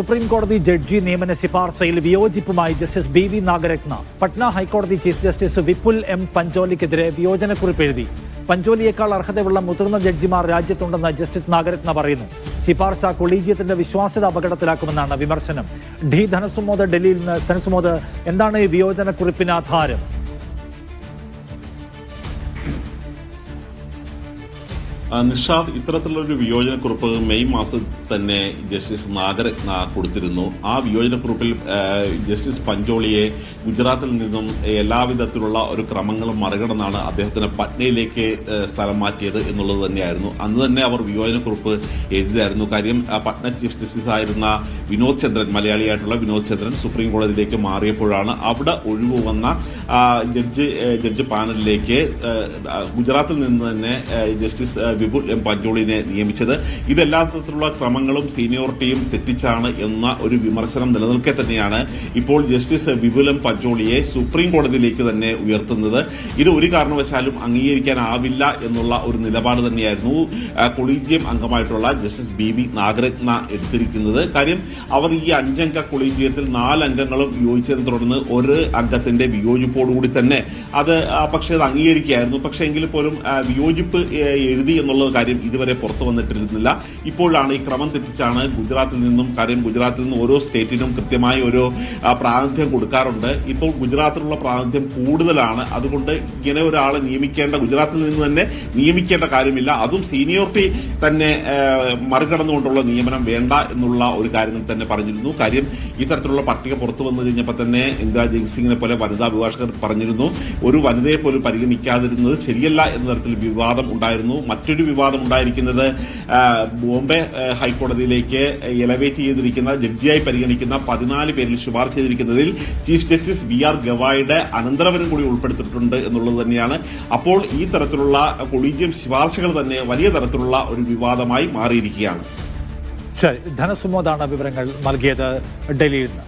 Supreme കോടതി judge നിയമന ശിപാർശയിൽ വിയോജിപ്പുമായി justice B V Nagarathna Patna ഹൈക്കോടതി ചീഫ് ജസ്റ്റിസ് വിപുൽ എം പഞ്ചോലിക്കെതിരെ വിയോജനക്കുറിപ്പ് എഴുതി. പഞ്ചോലിയേക്കാൾ അർഹതയുള്ള മുതിർന്ന ജഡ്ജിമാർ രാജ്യത്തുണ്ടെന്ന് ജസ്റ്റിസ് നാഗരത്ന പറയുന്നു. ശിപാർശ കൊളീജിയത്തിന്റെ വിശ്വാസ്യത അപകടത്തിലാക്കുമെന്നാണ് വിമർശനം. ഡി ധനസുമോദ് ഡൽഹിയിൽ നിന്ന് ധനസുമോദ് എന്താണ് ഈ വിയോജനക്കുറിപ്പിന് ആധാരം? നിഷാദ് ഇത്തരത്തിലുള്ളൊരു വിയോജനക്കുറിപ്പ് മെയ് മാസം തന്നെ ജസ്റ്റിസ് നാഗരത്ന കൊടുത്തിരുന്നു. ആ വിയോജനക്കുറിപ്പിൽ ജസ്റ്റിസ് പഞ്ചോളിയെ ഗുജറാത്തിൽ നിന്നും എല്ലാവിധത്തിലുള്ള ഒരു ക്രമങ്ങളും മറികടന്നാണ് അദ്ദേഹത്തിന് പട്നയിലേക്ക് സ്ഥലം മാറ്റിയത് എന്നുള്ളത് തന്നെയായിരുന്നു. അന്ന് തന്നെ അവർ വിയോജനക്കുറിപ്പ് എഴുതിയായിരുന്നു കാര്യം പട്ന ചീഫ് ജസ്റ്റിസ് ആയിരുന്ന വിനോദ് ചന്ദ്രൻ മലയാളിയായിട്ടുള്ള വിനോദ് ചന്ദ്രൻ സുപ്രീം കോടതിയിലേക്ക് മാറിയപ്പോഴാണ് അവിടെ ഒഴിവ് വന്ന ജഡ്ജ് ജഡ്ജ് പാനലിലേക്ക് ഗുജറാത്തിൽ നിന്ന് തന്നെ ജസ്റ്റിസ് വിപുൽ എം പഞ്ചോളിനെ നിയമിച്ചത്. ഇതെല്ലാ തരത്തിലുള്ള ക്രമങ്ങളും സീനിയോറിറ്റിയും തെറ്റിച്ചാണ് എന്ന ഒരു വിമർശനം നിലനിൽക്കെ തന്നെയാണ് ഇപ്പോൾ ജസ്റ്റിസ് വിപുൽ എം പഞ്ചോളിയെ സുപ്രീം കോടതിയിലേക്ക് തന്നെ ഉയർത്തുന്നത്. ഇത് ഒരു കാരണവശാലും അംഗീകരിക്കാനാവില്ല എന്നുള്ള ഒരു നിലപാട് തന്നെയായിരുന്നു കൊളീജിയം അംഗമായിട്ടുള്ള ജസ്റ്റിസ് ബി വി നാഗരത്ന എടുത്തിരിക്കുന്നത്. കാര്യം അവർ ഈ അഞ്ചംഗ കൊളീജിയത്തിൽ നാലംഗങ്ങളും വിയോജിച്ചതിനെ തുടർന്ന് ഒരു അംഗത്തിന്റെ വിയോജിപ്പോടുകൂടി തന്നെ അത് പക്ഷേ അത് അംഗീകരിക്കുകയായിരുന്നു. പക്ഷേ എങ്കിൽ പോലും വിയോജിപ്പ് എഴുതി എഴുതി എന്നുള്ള കാര്യം ഇതുവരെ പുറത്തു വന്നിട്ടിരുന്നില്ല. ഇപ്പോഴാണ് ഈ ക്രമം തെറ്റിച്ചാണ് ഗുജറാത്തിൽ നിന്നും കാര്യം ഗുജറാത്തിൽ നിന്നും ഓരോ സ്റ്റേറ്റിനും കൃത്യമായ ഒരു പ്രാതിനിധ്യം കൊടുക്കാറുണ്ട്. ഇപ്പോൾ ഗുജറാത്തിലുള്ള പ്രാതിനിധ്യം കൂടുതലാണ്. അതുകൊണ്ട് ഇങ്ങനെ ഒരാളെ നിയമിക്കേണ്ട ഗുജറാത്തിൽ നിന്ന് തന്നെ നിയമിക്കേണ്ട കാര്യമില്ല. അതും സീനിയോറിറ്റി തന്നെ മറികടന്നുകൊണ്ടുള്ള നിയമനം വേണ്ട എന്നുള്ള ഒരു കാര്യങ്ങൾ തന്നെ പറഞ്ഞിരുന്നു. കാര്യം ഇത്തരത്തിലുള്ള പട്ടിക പുറത്തു വന്നു കഴിഞ്ഞപ്പോൾ തന്നെ ഇന്ദിരാ ജയ്സിംഗിനെ പോലെ വനിതാ അഭിഭാഷകർ പറഞ്ഞിരുന്നു. ഒരു വനിതയെ പോലും പരിഗണിക്കാതിരുന്നത് ശരിയല്ല എന്ന തരത്തിൽ വിവാദം ഉണ്ടായിരുന്നു. മറ്റൊരു വിവാദം ഉണ്ടായിരിക്കുന്നത് ബോംബെ ഹൈക്കോടതിയിലേക്ക് എലവേറ്റ് ചെയ്തിരിക്കുന്ന ജഡ്ജിയായി പരിഗണിക്കുന്ന പതിനാല് പേരിൽ ശുപാർശ ചെയ്തിരിക്കുന്നതിൽ ചീഫ് ജസ്റ്റിസ് ബി ആർ ഗവായുടെ അനന്തരവനും കൂടി ഉൾപ്പെടുത്തിയിട്ടുണ്ട് എന്നുള്ളത് തന്നെയാണ്. അപ്പോൾ ഈ തരത്തിലുള്ള കൊളീജിയം ശുപാർശകൾ തന്നെ വലിയ തരത്തിലുള്ള ഒരു വിവാദമായി മാറിയിരിക്കുകയാണ്. ശരി ധനസുമോദാണ് വിവരങ്ങൾ നൽകിയത് ഡൽഹിയിൽ നിന്ന്.